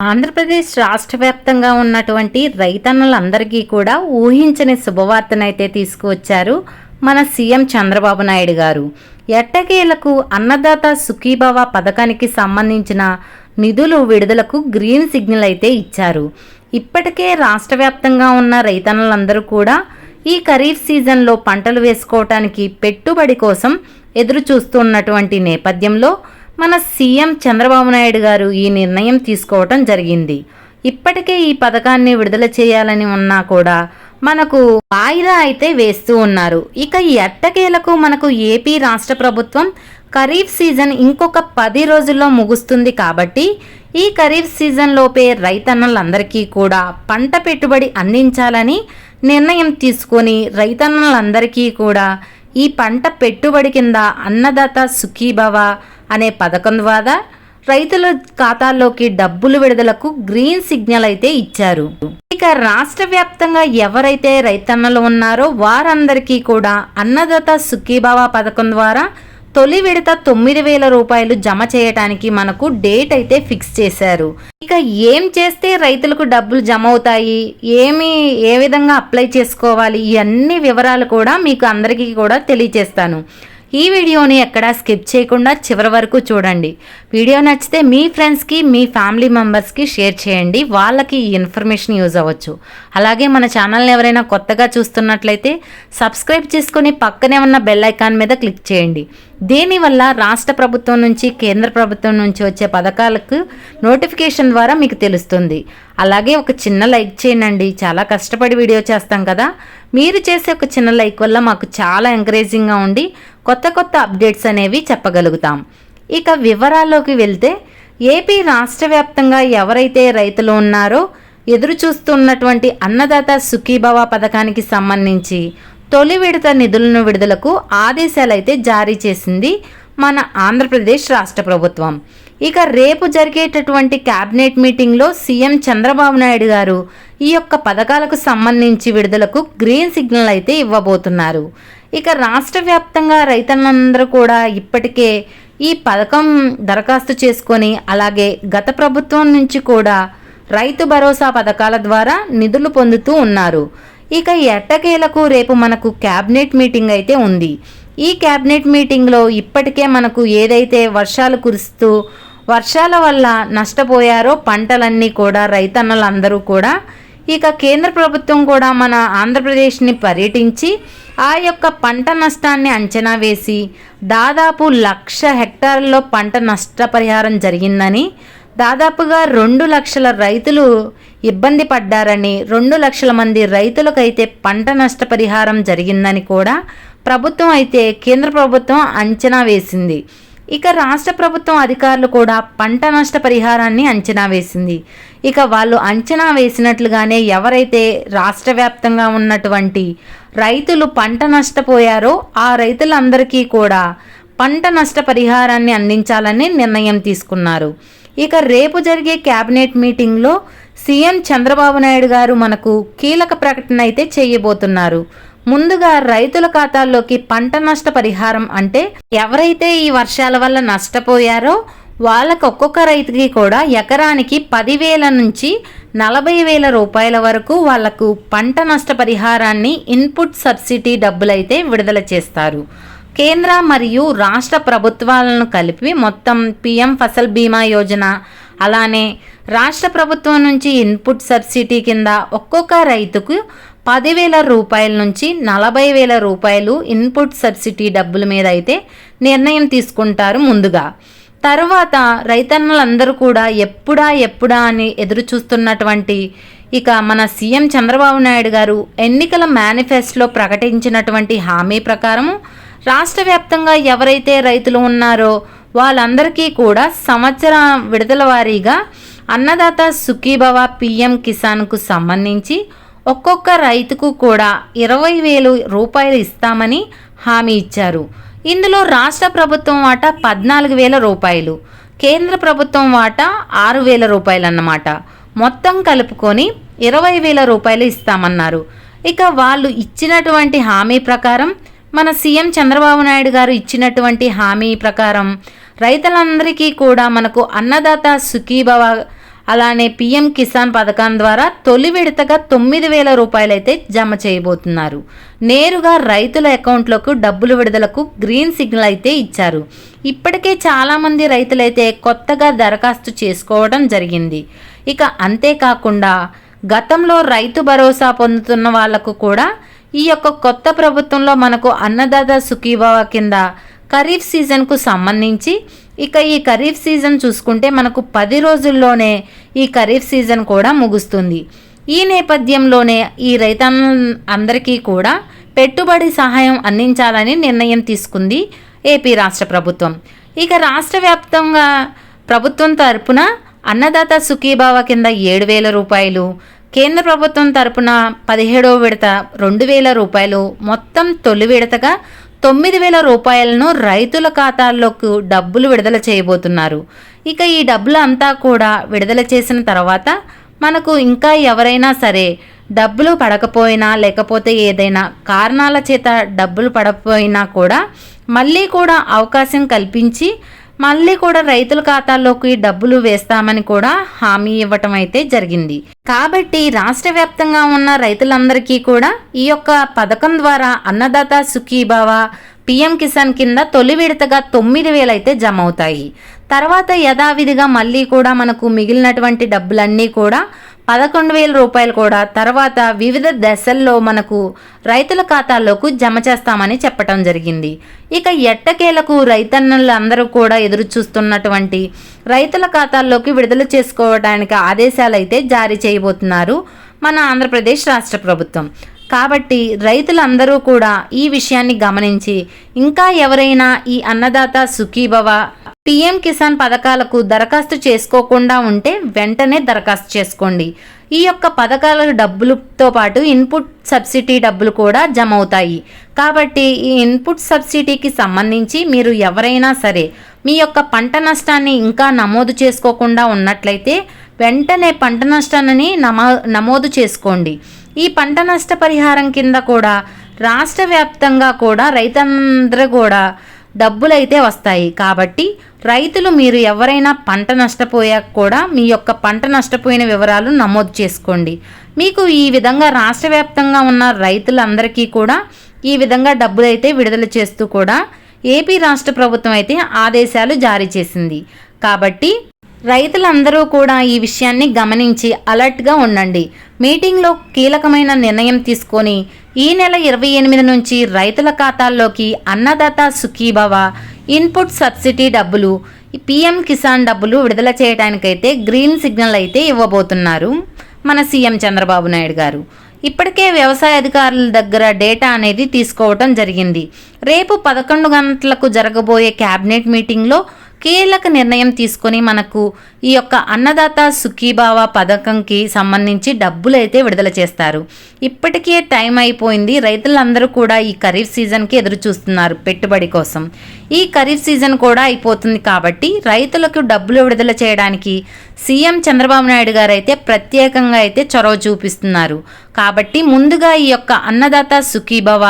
ఆంధ్రప్రదేశ్ రాష్ట్ర వ్యాప్తంగా ఉన్నటువంటి రైతన్నులందరికీ కూడా ఊహించని శుభవార్తనైతే తీసుకువచ్చారు మన సీఎం చంద్రబాబు నాయుడు గారు. ఎట్టకేలకు అన్నదాత సుఖీభవ పథకానికి సంబంధించిన నిధులు విడుదలకు గ్రీన్ సిగ్నల్ అయితే ఇచ్చారు. ఇప్పటికే రాష్ట్ర వ్యాప్తంగా ఉన్న రైతన్నులందరూ కూడా ఈ ఖరీఫ్ సీజన్లో పంటలు వేసుకోవటానికి పెట్టుబడి కోసం ఎదురు చూస్తున్నటువంటి నేపథ్యంలో మన సీఎం చంద్రబాబు నాయుడు గారు ఈ నిర్ణయం తీసుకోవటం జరిగింది. ఇప్పటికే ఈ పథకాన్ని విడుదల చేయాలని ఉన్నా కూడా మనకు వాయిదా అయితే వేస్తూ ఉన్నారు. ఇక ఈ ఎట్టకేలకు మనకు ఏపీ రాష్ట్ర ప్రభుత్వం ఖరీఫ్ సీజన్ ఇంకొక పది రోజుల్లో ముగుస్తుంది కాబట్టి ఈ ఖరీఫ్ సీజన్లోపే రైతన్నలందరికీ కూడా పంట పెట్టుబడి అందించాలని నిర్ణయం తీసుకొని రైతన్నలందరికీ కూడా ఈ పంట పెట్టుబడి కింద అన్నదాత సుఖీభవ అనే పథకం ద్వారా రైతుల ఖాతాల్లోకి డబ్బులు విడుదలకు గ్రీన్ సిగ్నల్ అయితే ఇచ్చారు. ఇక రాష్ట్ర వ్యాప్తంగా ఎవరైతే రైతన్నలు ఉన్నారో వారందరికీ కూడా అన్నదాత సుఖీభావ పథకం ద్వారా తొలి విడత తొమ్మిది వేల రూపాయలు జమ చేయటానికి మనకు డేట్ అయితే ఫిక్స్ చేశారు. ఇక ఏం చేస్తే రైతులకు డబ్బులు జమ అవుతాయి? ఏమి ఏ విధంగా అప్లై చేసుకోవాలి? ఇవన్నీ వివరాలు కూడా మీకు అందరికీ కూడా తెలియజేస్తాను ఈ వీడియోని ఎక్కడా స్కిప్ చేయకుండా చివరి వరకు చూడండి. వీడియో నచ్చితే మీ ఫ్రెండ్స్కి మీ ఫ్యామిలీ మెంబర్స్కి షేర్ చేయండి. వాళ్ళకి ఈ ఇన్ఫర్మేషన్ యూజ్ అవ్వచ్చు. అలాగే మన ఛానల్ని ఎవరైనా కొత్తగా చూస్తున్నట్లయితే సబ్స్క్రైబ్ చేసుకుని పక్కనే ఉన్న బెల్ ఐకాన్ మీద క్లిక్ చేయండి. దీనివల్ల రాష్ట్ర ప్రభుత్వం నుంచి కేంద్ర ప్రభుత్వం నుంచి వచ్చే పథకాలకు నోటిఫికేషన్ ద్వారా మీకు తెలుస్తుంది? అలాగే ఒక చిన్న లైక్ చేయండి. చాలా కష్టపడి వీడియో చేస్తాం కదా. మీరు చేసే ఒక చిన్న లైక్ వల్ల మాకు చాలా ఎంకరేజింగ్గా ఉండి కొత్త కొత్త అప్డేట్స్ అనేవి చెప్పగలుగుతాం. ఇక వివరాల్లోకి వెళ్తే ఏపీ రాష్ట్ర వ్యాప్తంగా ఎవరైతే రైతులు ఉన్నారో ఎదురు చూస్తున్నటువంటి అన్నదాత సుఖీభవ పథకానికి సంబంధించి తొలి విడత నిధులను విడుదలకు ఆదేశాలైతే జారీ చేసింది మన ఆంధ్రప్రదేశ్ రాష్ట్ర ప్రభుత్వం. ఇక రేపు జరిగేటటువంటి కేబినెట్ మీటింగ్లో సీఎం చంద్రబాబు నాయుడు గారు ఈ యొక్క పథకాలకు సంబంధించి విడుదలకు గ్రీన్ సిగ్నల్ అయితే ఇవ్వబోతున్నారు. ఇక రాష్ట్ర వ్యాప్తంగా రైతులందరూ కూడా ఇప్పటికే ఈ పథకం దరఖాస్తు చేసుకొని అలాగే గత ప్రభుత్వం నుంచి కూడా రైతు భరోసా పథకాల ద్వారా నిధులు పొందుతూ ఉన్నారు. ఇక ఎట్టకేలకు రేపు మనకు క్యాబినెట్ మీటింగ్ అయితే ఉంది. ఈ క్యాబినెట్ మీటింగ్లో ఇప్పటికే మనకు ఏదైతే వర్షాలు కురుస్తూ వర్షాల వల్ల నష్టపోయారో పంటలన్నీ కూడా రైతన్నలందరూ కూడా ఇక కేంద్ర ప్రభుత్వం కూడా మన ఆంధ్రప్రదేశ్ని పర్యటించి ఆ యొక్క పంట నష్టాన్ని అంచనా వేసి దాదాపు లక్ష హెక్టార్లలో పంట నష్టపరిహారం జరిగిందని దాదాపుగా రెండు లక్షల రైతులు ఇబ్బంది పడ్డారని రెండు లక్షల మంది రైతులకైతే పంట నష్టపరిహారం జరిగిందని కూడా ప్రభుత్వం అయితే కేంద్ర ప్రభుత్వం అంచనా వేసింది. ఇక రాష్ట్ర ప్రభుత్వం అధికారులు కూడా పంట నష్ట పరిహారాన్ని అంచనా వేసింది. ఇక వాళ్ళు అంచనా వేసినట్లుగానే ఎవరైతే రాష్ట్ర వ్యాప్తంగా ఉన్నటువంటి రైతులు పంట నష్టపోయారో ఆ రైతులందరికీ కూడా పంట నష్ట పరిహారాన్ని అందించాలని నిర్ణయం తీసుకున్నారు. ఇక రేపు జరిగే క్యాబినెట్ మీటింగ్లో సీఎం చంద్రబాబు నాయుడు గారు మనకు కీలక ప్రకటన అయితే చేయబోతున్నారు. ముందుగా రైతుల ఖాతాల్లోకి పంట నష్ట పరిహారం అంటే ఎవరైతే ఈ వర్షాల వల్ల నష్టపోయారో వాళ్ళకు ఒక్కొక్క రైతుకి కూడా ఎకరానికి పదివేల నుంచి నలభై వేల రూపాయల వరకు వాళ్ళకు పంట నష్ట పరిహారాన్ని ఇన్పుట్ సబ్సిడీ డబ్బులైతే విడుదల చేస్తారు. కేంద్ర మరియు రాష్ట్ర ప్రభుత్వాలను కలిపి మొత్తం పిఎం ఫసల్ బీమా యోజన. అలానే రాష్ట్ర ప్రభుత్వం నుంచి ఇన్పుట్ సబ్సిడీ కింద ఒక్కొక్క రైతుకు పదివేల రూపాయల నుంచి నలభై వేల రూపాయలు ఇన్పుట్ సబ్సిడీ డబ్బుల మీద అయితే నిర్ణయం తీసుకుంటారు ముందుగా. తర్వాత రైతన్నలందరూ కూడా ఎప్పుడా ఎప్పుడా అని ఎదురు చూస్తున్నటువంటి ఇక మన సీఎం చంద్రబాబు నాయుడు గారు ఎన్నికల మేనిఫెస్టోలో ప్రకటించినటువంటి హామీ ప్రకారం రాష్ట్ర వ్యాప్తంగా ఎవరైతే రైతులు ఉన్నారో వాళ్ళందరికీ కూడా సంవత్సర విడుదల వారీగా అన్నదాత సుఖీభవ పిఎం కిసాన్కు సంబంధించి ఒక్కొక్క రైతుకు కూడా ఇరవై వేలు రూపాయలు ఇస్తామని హామీ ఇచ్చారు. ఇందులో రాష్ట్ర ప్రభుత్వం వాటా పద్నాలుగు వేల రూపాయలు కేంద్ర ప్రభుత్వం వాటా ఆరు వేల రూపాయలు అన్నమాట మొత్తం కలుపుకొని ఇరవై వేల రూపాయలు ఇస్తామన్నారు. ఇక వాళ్ళు ఇచ్చినటువంటి హామీ ప్రకారం మన సీఎం చంద్రబాబు నాయుడు గారు ఇచ్చినటువంటి హామీ ప్రకారం రైతులందరికీ కూడా మనకు అన్నదాత సుఖీభవ అలానే పిఎం కిసాన్ పథకం ద్వారా తొలి విడతగా తొమ్మిది వేల రూపాయలైతే జమ చేయబోతున్నారు. నేరుగా రైతుల అకౌంట్లకు డబ్బులు విడుదలకు గ్రీన్ సిగ్నల్ అయితే ఇచ్చారు. ఇప్పటికే చాలామంది రైతులైతే కొత్తగా దరఖాస్తు చేసుకోవడం జరిగింది. ఇక అంతేకాకుండా గతంలో రైతు భరోసా పొందుతున్న వాళ్ళకు కూడా ఈ యొక్క కొత్త ప్రభుత్వంలో మనకు అన్నదాత సుఖీభావ కింద ఖరీఫ్ సీజన్కు సంబంధించి ఇక ఈ ఖరీఫ్ సీజన్ చూసుకుంటే మనకు పది రోజుల్లోనే ఈ ఖరీఫ్ సీజన్ కూడా ముగుస్తుంది. ఈ నేపథ్యంలోనే ఈ రైతన్న అందరికీ కూడా పెట్టుబడి సహాయం అందించాలని నిర్ణయం తీసుకుంది ఏపీ రాష్ట్ర ప్రభుత్వం. ఇక రాష్ట్ర వ్యాప్తంగా ప్రభుత్వం తరపున అన్నదాత సుఖీభావ కింద ఏడు వేల రూపాయలు కేంద్ర ప్రభుత్వం తరపున పదిహేడవ విడత రెండు వేల రూపాయలు మొత్తం తొలి విడతగా తొమ్మిది వేల రూపాయలను రైతుల ఖాతాల్లోకి డబ్బులు విడుదల చేయబోతున్నారు. ఇక ఈ డబ్బులు అంతా కూడా విడుదల చేసిన తర్వాత మనకు ఇంకా ఎవరైనా సరే డబ్బులు పడకపోయినా లేకపోతే ఏదైనా కారణాల చేత డబ్బులు పడకపోయినా కూడా మళ్ళీ కూడా అవకాశం కల్పించి మళ్ళీ కూడా రైతుల ఖాతాల్లోకి డబ్బులు వేస్తామని కూడా హామీ ఇవ్వటం అయితే జరిగింది. కాబట్టి రాష్ట్ర వ్యాప్తంగా ఉన్న రైతులందరికీ కూడా ఈ యొక్క పథకం ద్వారా అన్నదాత సుఖీభావ పిఎం కిసాన్ కింద తొలి విడతగా తొమ్మిది వేలు అయితే జమ అవుతాయి. తర్వాత యథావిధిగా మళ్ళీ కూడా మనకు మిగిలినటువంటి డబ్బులన్నీ కూడా పదకొండు వేల రూపాయలు కూడా తర్వాత వివిధ దశల్లో మనకు రైతుల ఖాతాల్లోకి జమ చేస్తామని చెప్పటం జరిగింది. ఇక ఎట్టకేలకు రైతన్నులందరూ కూడా ఎదురు చూస్తున్నటువంటి రైతుల ఖాతాల్లోకి విడుదల చేసుకోవడానికి ఆదేశాలు అయితే జారీ చేయబోతున్నారు మన ఆంధ్రప్రదేశ్ రాష్ట్ర ప్రభుత్వం. కాబట్టి రైతులందరూ కూడా ఈ విషయాన్ని గమనించి ఇంకా ఎవరైనా ఈ అన్నదాత సుఖీభవ పిఎం కిసాన్ పథకాలకు దరఖాస్తు చేసుకోకుండా ఉంటే వెంటనే దరఖాస్తు చేసుకోండి. ఈ యొక్క పథకాల డబ్బులతో పాటు ఇన్పుట్ సబ్సిడీ డబ్బులు కూడా జమ అవుతాయి కాబట్టి ఈ ఇన్పుట్ సబ్సిడీకి సంబంధించి మీరు ఎవరైనా సరే మీ యొక్క పంట నష్టాన్ని ఇంకా నమోదు చేసుకోకుండా ఉన్నట్లయితే వెంటనే పంట నష్టాన్ని నమో నమోదు చేసుకోండి. ఈ పంట నష్టపరిహారం కింద కూడా రాష్ట్ర వ్యాప్తంగా కూడా రైతందరూ కూడా డబ్బులైతే వస్తాయి. కాబట్టి రైతులు మీరు ఎవరైనా పంట నష్టపోయాక కూడా మీ యొక్క పంట నష్టపోయిన వివరాలు నమోదు చేసుకోండి. మీకు ఈ విధంగా రాష్ట్ర వ్యాప్తంగా ఉన్న రైతులందరికీ కూడా ఈ విధంగా డబ్బులైతే విడుదల చేస్తూ కూడా ఏపీ రాష్ట్ర ప్రభుత్వం అయితే ఆదేశాలు జారీ చేసింది. కాబట్టి రైతులందరూ కూడా ఈ విషయాన్ని గమనించి అలర్ట్గా ఉండండి. మీటింగ్లో కీలకమైన నిర్ణయం తీసుకొని ఈ నెల ఇరవై ఎనిమిది నుంచి రైతుల ఖాతాల్లోకి అన్నదాత సుఖీభవ ఇన్పుట్ సబ్సిడీ డబ్బులు పిఎం కిసాన్ డబ్బులు విడుదల చేయడానికైతే గ్రీన్ సిగ్నల్ అయితే ఇవ్వబోతున్నారు. మన సీఎం చంద్రబాబు నాయుడు గారు. ఇప్పటికే వ్యవసాయ అధికారుల దగ్గర డేటా అనేది తీసుకోవటం జరిగింది. రేపు పదకొండు గంటలకు జరగబోయే క్యాబినెట్ మీటింగ్లో కీలక నిర్ణయం తీసుకొని మనకు ఈ యొక్క అన్నదాత సుఖీభావ పథకంకి సంబంధించి డబ్బులు అయితే విడుదల చేస్తారు. ఇప్పటికే టైం అయిపోయింది. రైతులందరూ కూడా ఈ ఖరీఫ్ సీజన్కి ఎదురు చూస్తున్నారు పెట్టుబడి కోసం. ఈ ఖరీఫ్ సీజన్ కూడా అయిపోతుంది కాబట్టి రైతులకు డబ్బులు విడుదల చేయడానికి సీఎం చంద్రబాబు నాయుడు గారు అయితే ప్రత్యేకంగా అయితే చొరవ చూపిస్తున్నారు. కాబట్టి ముందుగా ఈ యొక్క అన్నదాత సుఖీభవ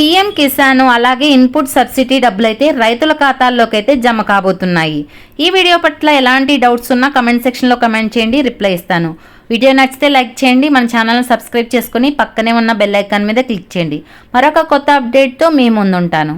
పీఎం కిసాన్ అలాగే ఇన్పుట్ సబ్సిడీ డబ్బులు అయితే రైతుల ఖాతాల్లోకి అయితే జమ కాబోతున్నాయి. ఈ వీడియో పట్ల ఎలాంటి డౌట్స్ ఉన్నా కమెంట్ సెక్షన్లో కమెంట్ చేయండి రిప్లై ఇస్తాను. వీడియో నచ్చితే లైక్ చేయండి మన ఛానల్ని సబ్స్క్రైబ్ చేసుకుని పక్కనే ఉన్న బెల్ ఐకాన్ మీద క్లిక్ చేయండి. మరొక కొత్త అప్డేట్తో మీ ముందుంటాను.